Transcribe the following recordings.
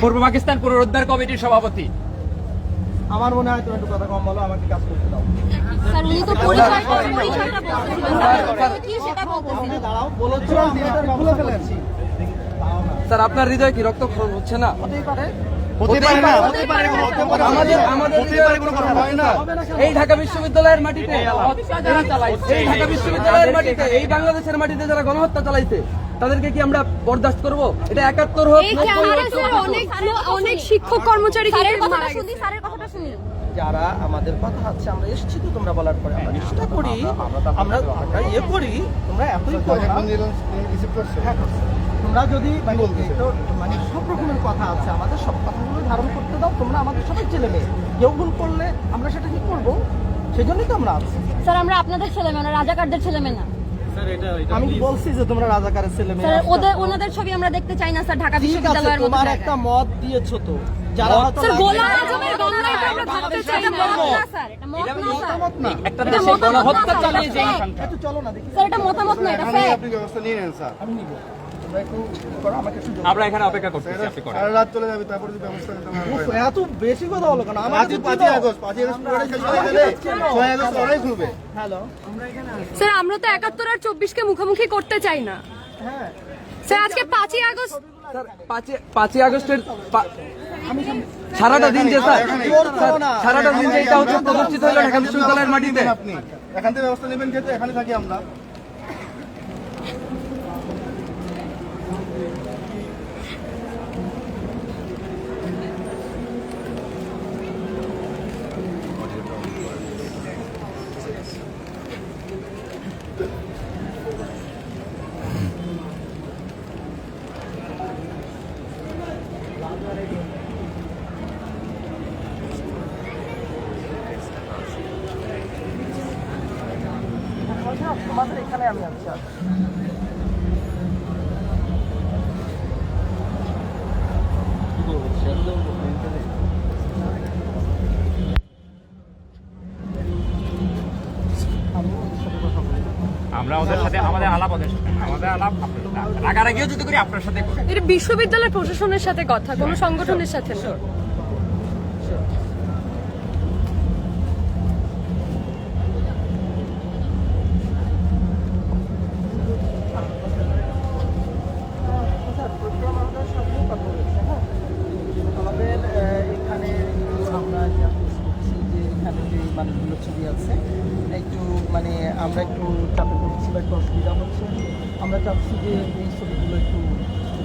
পূর্ব পাকিস্তান পুনরুদ্ধার কমিটির সভাপতি। আমার মনে হয় তুমি একটু কথা কম বলো আমাকে কাজ করতে দাও। স্যার আপনার হৃদয়ে কি রক্তক্ষরণ হচ্ছে না? হয় এই ঢাকা বিশ্ববিদ্যালয়ের মাটিতে এই ঢাকা বিশ্ববিদ্যালয়ের মাটিতে এই বাংলাদেশের মাটিতে যারা গণহত্যা চালাইছে তাদেরকে কি আমরা বরদাস্ত করব? এটা একাত্তর হোক অনেক অনেক শিক্ষক কর্মচারী যারা আমাদের কথা হচ্ছে আমরা এসেছি তো তোমরা বলার পরে। আমরা চেষ্টা করি আমরা আমরা ইয়ে করি তোমরা এতই। হ্যাঁ। তোমরা যদি মানে মানে সব রকমের কথা আছে আমাদের সব কথাগুলো ধারণ করতে দাও তোমরা আমাদের সবাই ছেলে মেয়ে। কেউ ভুল করলে আমরা সেটা কি করব? সেই জন্যই তো আমরা আছি। স্যার আমরা আপনাদের ছেলে মেয়ে না রাজাকারদের ছেলে মেয়ে না। আমি কি বলছি যে তোমরা রাজাকারের ছেলে মেয়ে। ওদের ওনাদের ছবি আমরা দেখতে চাই না স্যার ঢাকা বিশ্ববিদ্যালয়ের মতো তোমার একটা মত দিয়েছ তো। যারা হয়তো স্যার গোলাম আজমের গণনাটা আমরা ভাবতে চাই না। মত না স্যার। এটা মত না স্যার। একটা দেশে মতামত গণহত্যা চালিয়ে চালিয়ে এটা চলো না দেখি। স্যার এটা মতামত না এটা ফ্যাক্ট আপনি ব্যবস্থা নিয়ে নেন স্যার। আমি নিব। তোমরা একটু করো আমাকে একটু আমরা এখানে অপেক্ষা করতেছি আপনি করেন। সারা রাত চলে যাবে তারপরে যদি ব্যবস্থা নিতে এত বেশি কথা বলো কেন? আমার পাঁচই পাঁচই আগস্ট পাঁচই আগস্ট পুরোটাই শেষ হয়ে গেলে ছয় আগস্ট লড়াই খুলবে হ্যালো। স্যার আমরা তো একাত্তর আর চব্বিশকে মুখোমুখি করতে চাই না। হ্যাঁ। স্যার আজকে পাঁচই আগস্ট স্যার পাঁচই পাঁচই আগস্টের সারাটা দিন যে স্যার। সারাটা দিন যে এটা হচ্ছে প্রদর্শিত হলো ঢাকা বিশ্ববিদ্যালয়ের মাটিতে। আপনি। এখান থেকে ব্যবস্থা নেবেন যেহেতু এখানে থাকি আমরা। তোমাদের এখানে আমি আছি আর। আমরা ওদের সাথে আমাদের আলাপ ওদের সাথে আমাদের আলাপ রাগারাগিও যদি করি আপনার সাথে এটা বিশ্ববিদ্যালয় প্রশাসনের সাথে কথা কোনো সংগঠনের সাথে না স্যার, প্রোগ্রাম আমাদের সাথেও কথা হয়েছে, হ্যাঁ? আমাদের আহ, এখানে আমরা যা face করছি যে এখানে যে মানুষগুলোর ছবি আছে একটু মানে আমরা একটু চাপে পড়ছি বা একটু অসুবিধা হচ্ছে। আমরা চাচ্ছি যে এই ছবিগুলো একটু,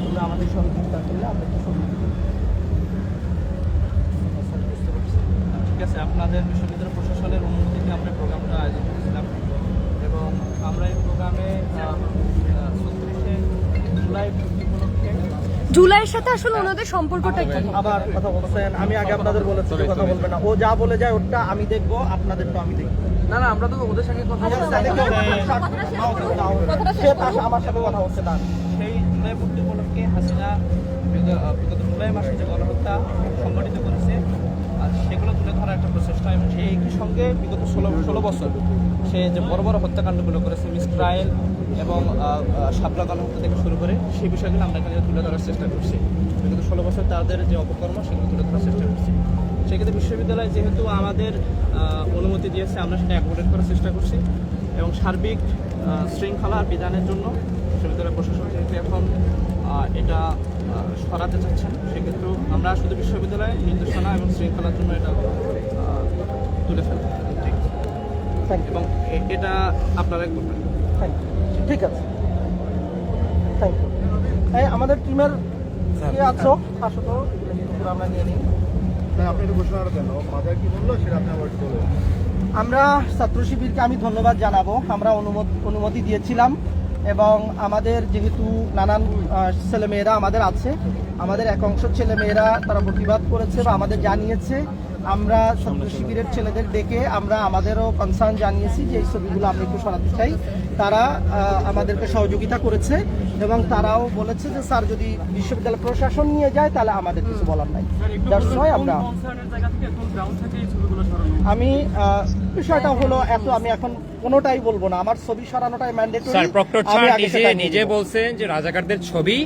তোমরা আমাদের সহযোগিতা করলে আমরা একটু ছবি তুলব। ঠিক আছে, আপনাদের বিশ্ববিদ্যালয় প্রশাসনের অনুমতিতে আমরা প্রোগ্রামটা আয়োজন করেছিলাম এবং আমরা এই প্রোগ্রামে ছত্রিশে জুলাই উপলক্ষে জুলাইয়ের সাথে আসলে ওনাদের সম্পর্কটা কি আবার কথা বলছেন আমি আগে আপনাদের বলেছি কথা বলবেন না। ও যা বলে যায় ওটা আমি দেখব আপনাদেরটা আমি দেখব। না না আমরা তো ওদের সঙ্গে কথা বলছি। সে তার আমার সাথে কথা হচ্ছে না সেই জুলাই পূর্তি উপলক্ষে হাসিনা বিগত জুলাই মাসে যে গণহত্যা সংগঠিত করেছে আর সেগুলো তুলে ধরার একটা প্রচেষ্টা এবং সেই একই সঙ্গে বিগত ষোলো ষোলো বছর সে যে বড় বড় হত্যাকাণ্ডগুলো করেছে মিস ট্রায়াল এবং সাবলা গণহত্যা থেকে শুরু করে সেই বিষয়গুলো আমরা এখানে তুলে ধরার চেষ্টা করছি। বিগত ষোলো বছর তাদের যে অপকর্ম সেগুলো তুলে ধরার চেষ্টা করছি। সেক্ষেত্রে বিশ্ববিদ্যালয় যেহেতু আমাদের অনুমতি দিয়েছে আমরা সেটা অ্যাকোমোডেট করার চেষ্টা করছি এবং সার্বিক শৃঙ্খলা বিধানের জন্য বিশ্ববিদ্যালয় প্রশাসন যেহেতু এখন এটা সরাতে চাচ্ছেন সেক্ষেত্রে আমরা শুধু বিশ্ববিদ্যালয়ে নির্দেশনা এবং শৃঙ্খলার জন্য এটা তুলে ফেলব এবং এটা আপনারাই করবেন। থ্যাংক ইউ ঠিক আছে। থ্যাংক ইউ এই আমাদের টিমের কি আছো? আসো তো। আমরা নিয়ে নিই। আপনি একটু ঘোষণাটা দেন ও কি বলল সেটা আপনি আবার বলুন। আমরা ছাত্র শিবিরকে আমি ধন্যবাদ জানাব। আমরা অনুমতি অনুমতি দিয়েছিলাম এবং আমাদের যেহেতু নানান ছেলেমেয়েরা আমাদের আছে আমাদের এক অংশ ছেলেমেয়েরা তারা প্রতিবাদ করেছে বা আমাদের জানিয়েছে। আমরা ছাত্র শিবিরের ছেলেদের ডেকে আমরা আমাদেরও কনসার্ন জানিয়েছি যে এই ছবিগুলো আমরা একটু সরাতে চাই। তারা আমাদেরকে সহযোগিতা করেছে এবং তারাও বলেছে যে স্যার যদি বিশ্ববিদ্যালয় প্রশাসন নিয়ে যায় তাহলে আমাদের কিছু বলার নাই। আমরা আমি বিষয়টা হলো এত আমি এখন কোনোটাই বলব না। আমার ছবি সরানোটাই ম্যান্ডেটরি স্যার প্রক্টর স্যার নিজে নিজে বলছেন যে রাজাকারদের ছবি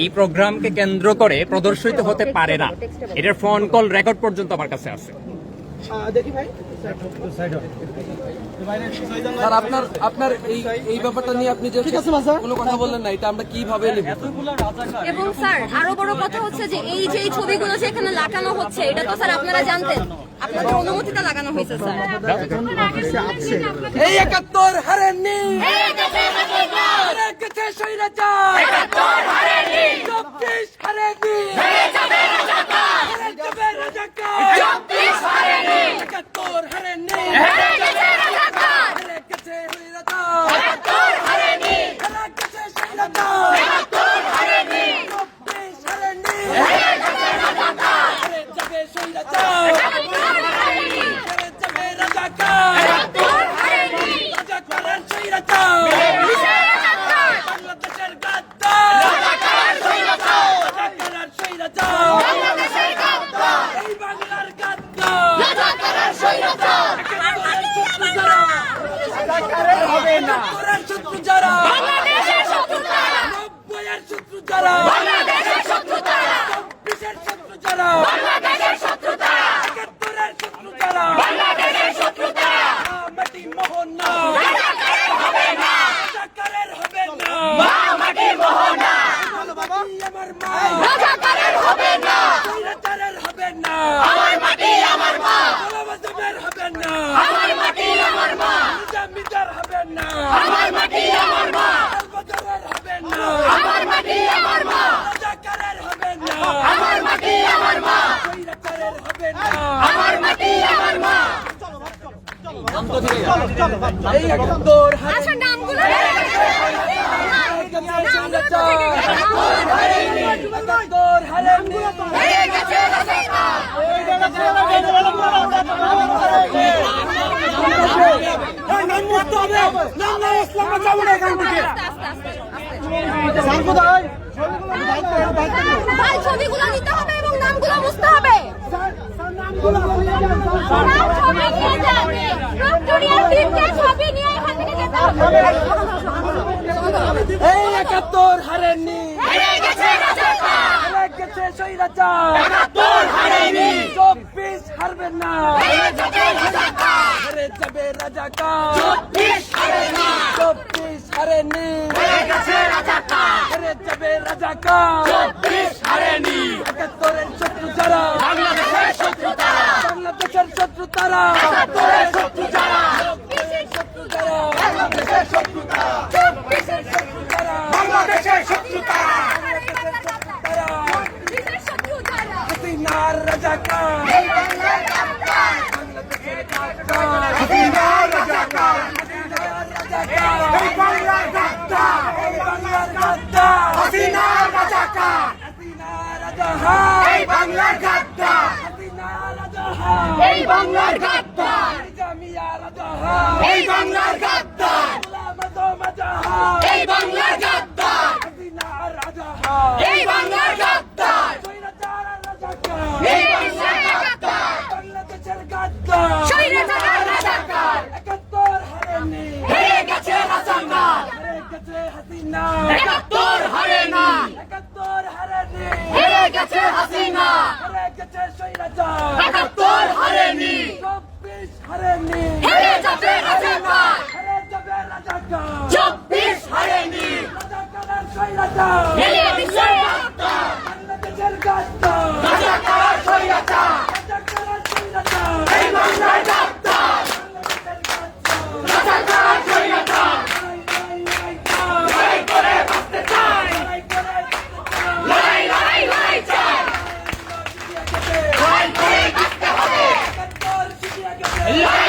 এই প্রোগ্রামকে কেন্দ্র করে প্রদর্শিত হতে পারে না। এটার ফোন কল রেকর্ড পর্যন্ত আমার কাছে আছে। স্যার আপনার আপনার এই এই ব্যাপারটা নিয়ে আপনি যে। কোনো কথা বললেন না এটা আমরা কীভাবে নেব? এবং স্যার আরও বড় কথা হচ্ছে যে এই যে এই ছবিগুলো যে এখানে লাগানো হচ্ছে এটা তো স্যার আপনারা জানতেন। আপনাদের অনুমতিতে লাগানো হয়েছে স্যার। এই একাত্তর হারেননি স্বৈরাচার চব্বিশ হারেনি হারে যাবে রাজাকার একাত্তর হারেননি হারে গেছে স্বৈরাচার হারে গেছে স্বৈরাচার চব্বিশ হারেননি হারে যাবে স্বৈরাচার হারে যাবে রাজাকার রাজাকারের স্বৈরাচার বাংলাদেশের গাদ্দার রাজাকারের স্বৈরাচার এই বাংলার গাদ্দার রাজাকারের স্বৈরাচার একাত্তরের শত্রু যারা রাজাকারের হবে না একাত্তরের শত্রু যারা। বাংলাদেশের শত্রু যারা নব্বইয়ের শত্রু যারা। বাংলাদেশের শত্রু যারা চব্বিশের শত্রু যারা বাংলাদেশের শত্রু যারা একাত্তরের শত্রু যারা বাংলাদেশের শত্রু যারা মাটি মোহন না রাজাকারের হবে না রাজাকারের হবে না মাটি মোহন না আমার মা রাজাকারের হবে না স্বৈরাচারের হবে না আমার মাটি আমার মা গোলাবাজামের হবে না আমার মাটি আমার মা নিজামিদার হবে না আমার মাটি আমার মা আলবাজারের হবে না আমার মাটি আমার মা রাজাকারের হবে না আমার মাটি আমার মা স্বৈরাচারের হবে না আমার মাটি আমার মা আচ্ছা নামগুলো ভাই ছবিগুলো নিতে হবে এবং নামগুলো মুছতে হবে এই একাত্তর হারেননি। হেরে গেছে হারেনি চব্বিশ হারবেন না। হেরে যাবে রাজাকার। চব্বিশ হারেনি হেরে যাবে রাজাকার। একাত্তরের শত্রু যারা। বাংলাদেশের শত্রু তারা। শত্রু যারা। শত্রু যারা বাংলাদেশের শত্রু তারা। বাংলাদেশের শত্রু তারা। হাসিনার রাজাকার। হাসিনার রাজাকার। বাংলার গাদ্দার। বাংলার গাদ্দার। হাসিনার রাজাকার। হাসিনার রাজাকার বাংলার গাদ্দার। হাসিনার রাজাকার এই বাংলার গাদ্দার। এই বাংলার গাদ্দার। এই বাংলার গাদ্দার। এই বাংলার গাদ্দার। এই বাংলার গাদ্দার। বাংলাদেশের গাদ্দার স্বৈরাচার রাজাকার। একাত্তর হারেনি হেরে গেছে রাজাকার হারে গেছে হাসিনা একাত্তর হারেনি একাত্তর হেরে গেছে হাসিনা। হেরে গেছে স্বৈরাচার। একাত্তর হারেনি। চব্বিশ হারেনি। হেরে যাবে হাজাকার হেরে যাবে রাজাকার। চব্বিশ হারেনি। রাজাকারের স্বৈরাচার। হেরে বিশ্বের আত্মা எல்லா